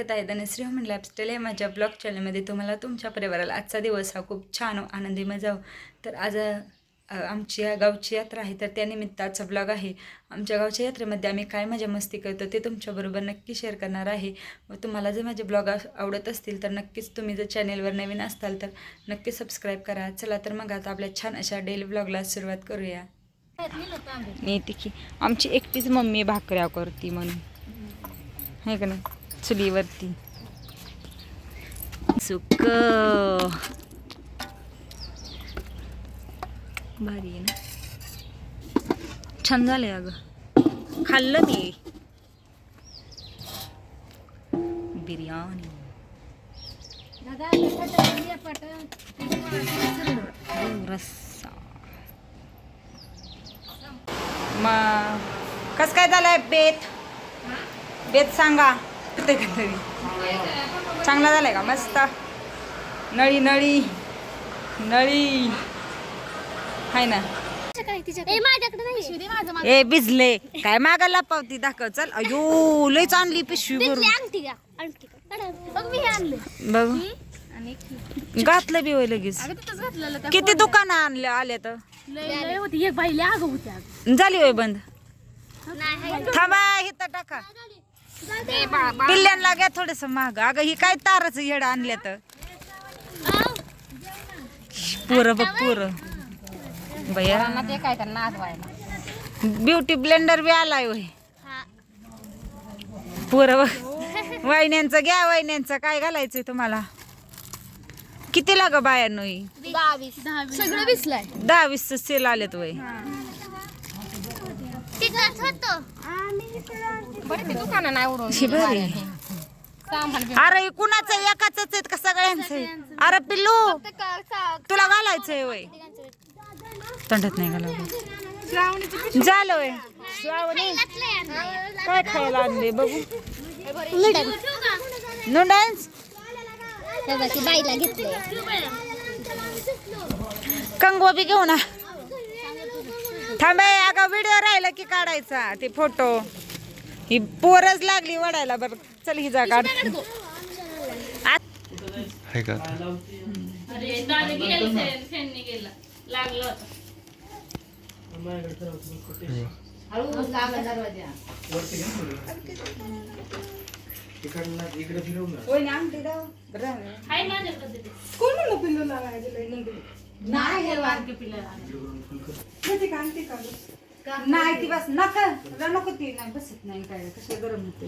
स्वागत आहे Dhanashree human lifestyle या माझ्या ब्लॉग चॅनलमध्ये तुम्हाला तुमच्या परिवाराला आजचा दिवस हा खूप छान व आनंदीमय जाऊ तर आज आमची या गावची यात्रा आहे तर त्यानिमित्त आजचा ब्लॉग आहे. आमच्या गावच्या यात्रेमध्ये आम्ही काय मजा मस्ती करतो ते तुमच्याबरोबर नक्की शेअर करणार आहे. व तुम्हाला जर माझे ब्लॉग आवडत असतील तर नक्कीच तुम्ही जर चॅनेलवर नवीन असाल तर नक्की सबस्क्राईब करा. चला तर मग आता आपल्या छान अशा डेली ब्लॉगला सुरुवात करूया. नेते की आमची एकटीच मम्मी भाकऱ्या करती म्हणून. आहे का नाही? चुलीवरती सुक. भारी आहे ना? छान झालंय अगं. खाल्लं मी. बिर्याणी. रस्सा. मग कस काय झालंय बेत? बेत सांगा. ते तरी चांगला झालाय का? मस्त. नळी नळी. नळी. हाय ना. ए भिजले. काय मागायला पावती दाखव. चल. अयो लयच आणली पिशवी भरून. बघ घातलं बी होय लगेच. किती दुकानं आणले आले तर? झाली होय बंद? थांबा इथं टाका. पिल्ल्यांना घ्या थोडस महाग अगं ही काय तारच येड आणल्या तर पुरं बघ पुरं. बया. ते काय तर नाचवायला ब्युटी ब्लेंडर बी आलाय होय पुरं बघ. वहिन्यांचं घ्या वहिन्यांचं. काय घालायचंय तुम्हाला? किती लाग बायांनो ही दहावीस सगळं विसलाय दहा वीस सेल आलेत वय. बरं ते दुकानं नाही उडून शी बरी. सामान अरे कुणाचं एकाच आहेत का सगळ्यांचं आहे? अरे पिल्लू तुला घालायचंय वय. तंडत नाही घालावं झालं वय. श्रावणी. काय खायला आणले बघू? नूडल्स बाईला घेतले. कंगवा बी घेऊ ना थांबे अगं व्हिडिओ राहिला की काढायचा ते फोटो ही पोरच लागली वडायला बरं. चल ही जा काढ. आहे का? आता? नाही ती बस नका नको ती. नाही बसत नाही काय कसं गरम होते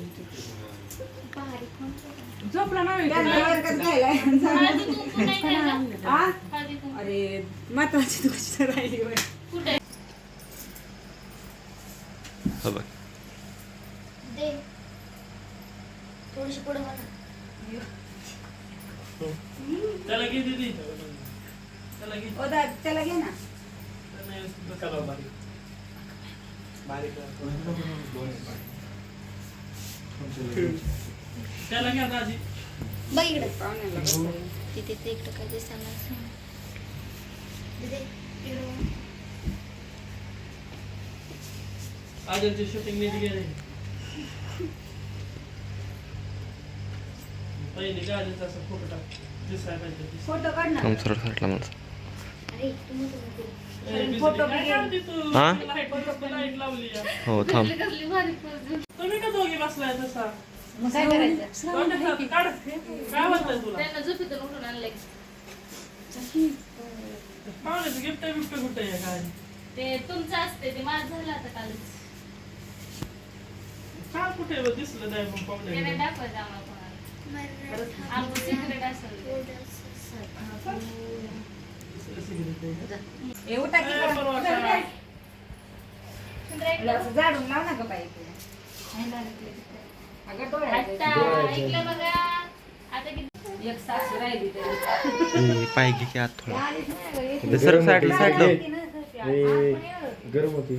झोपला नाही अरे मात्राची गोष्ट राहिली. हा बघ. थोडीशी पुढे त्याला घे दीदी त्याला घे ओ दा त्याला घे ना. त्याला घ्या दाजी. बघ इकडे तिथे ते इकडे काय दिसणार आजची शूटिंग नीट गेली. पहिले काय आजचा असं फोटो टाक. दिसायला पाहिजे. फोटो काढ ना. हा? हो थांब. तुम्ही का दोघी बसलाय तसा? काय करायचं? काढ. काय वाटतंय तुला? पाहुण्याचं गिफ्ट बिफ्ट कुठे आहे काय? ते तुमचं असते ते माझं झालं आता कालच. का कुठे? दिसलं नाही मग ते नाही पाहुण्याकडे. दाखवायचं आम्हाला कोणाला आमचं सिक्रेट असेल दिसलं सिगरेट आहे का? हे उठा की काय बरं. परवा काय? तुला असं झाडून लाव ना ग बाई तू. अगं डोळ्यात आता ऐकलं बघा आता किती एक सासू राहिली तरी. ए, पाय घे की आत थोडा साईडला साईडला गरम होती.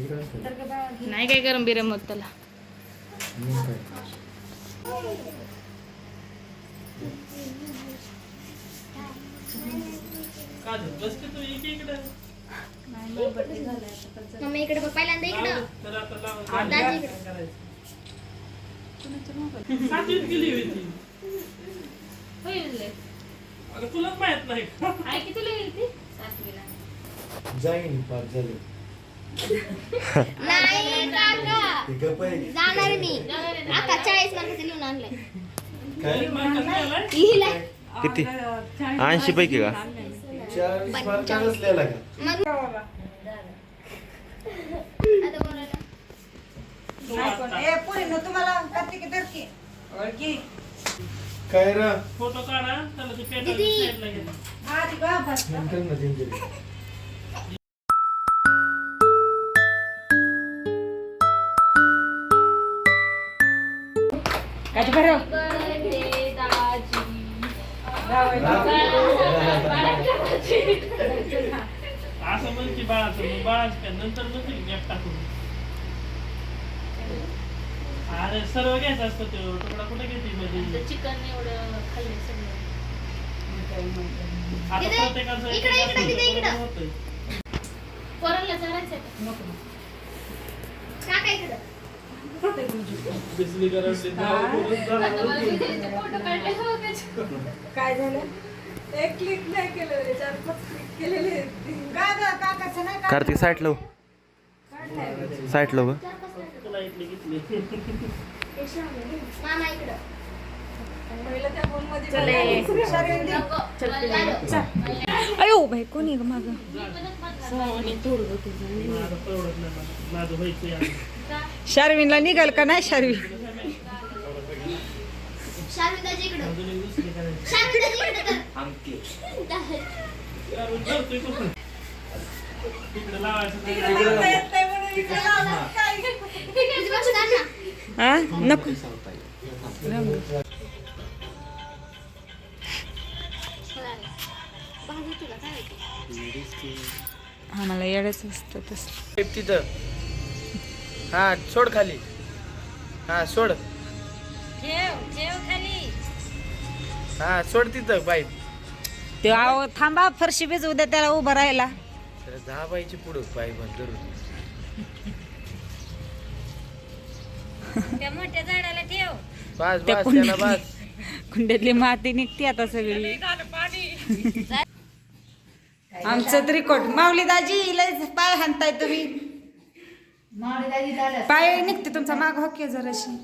नाही काय गरम बिरम होत त्याला. मम्मी इकडे बघ पहिल्यांदा इकडं तर आता लाव. दाजी इकडे काय करायचं? सातवीत गेली होती. अगं तुलाच माहीत नाही. का आई कितीला गेली ती? सातवीला. जाईन पाच झाले. नाही काका. ते गप्प आहे. जाणार मी. आता चाळीस मार्काचं लिहून आणलंय. काय? मार्काचं लिहिलंय? लिहिलंय. किती? ऐंशी पैकी का? चाळीस मार्कालाच लिहिला का? मग ए पुरी न तुम्हाला ओळखी. काय रा? फोटो काढा त्याला ते पेपर दीदी. साईडला घे आधी गा बस. नंतर काय असं म्हण की बाळाचं बाळाच नंतर म्हणते गॅप टाकून अरे सर्व घ्यायचं असतं ते. तुकडा कुठे घेते मध्ये चिकन एवढं खाल्लंय सगळं. आता इकडे, प्रत्येकाचं एक इकडे, एक इकडे, असतं, इकडे, इकडे. बरोबर होतंय. पोरांना चढायचं काका इकडं बिजली गरजली, नाव बोलून झालं. फोटो काढले हो त्याचे. काय झालं? एक क्लिक नाही केलं रे चार पाच क्लिक केलेले. काय गं, काकाचं नाही कार्तिक साईट लाव साईट लाव ग. तुला इथली घेतली मामा इकडं. अयो भाई कोणी ग माग. शारविनला निघाल का नाही शारवी? तिकडे लावायचं नाही. तुझी बस काढ ना. हा? नको? आम्हाला येडच असतं तसं. तिथं. हा सोड खाली. हा सोड. हा सोड तिथं पाईप ते आहो थांबा फरशी भिजू द्या त्याला उभं राहायला. तर दहा बाईची पुढं पाईप धरून बस त्या बस त्याला कुंडीतली बस. कुंडीतली माती निघते आता सगळी. आमचं तरी कोट. माऊली दाजी लय पाय हाणताय तुम्ही. पाय निघते तुमचा माग. हो की जराशी.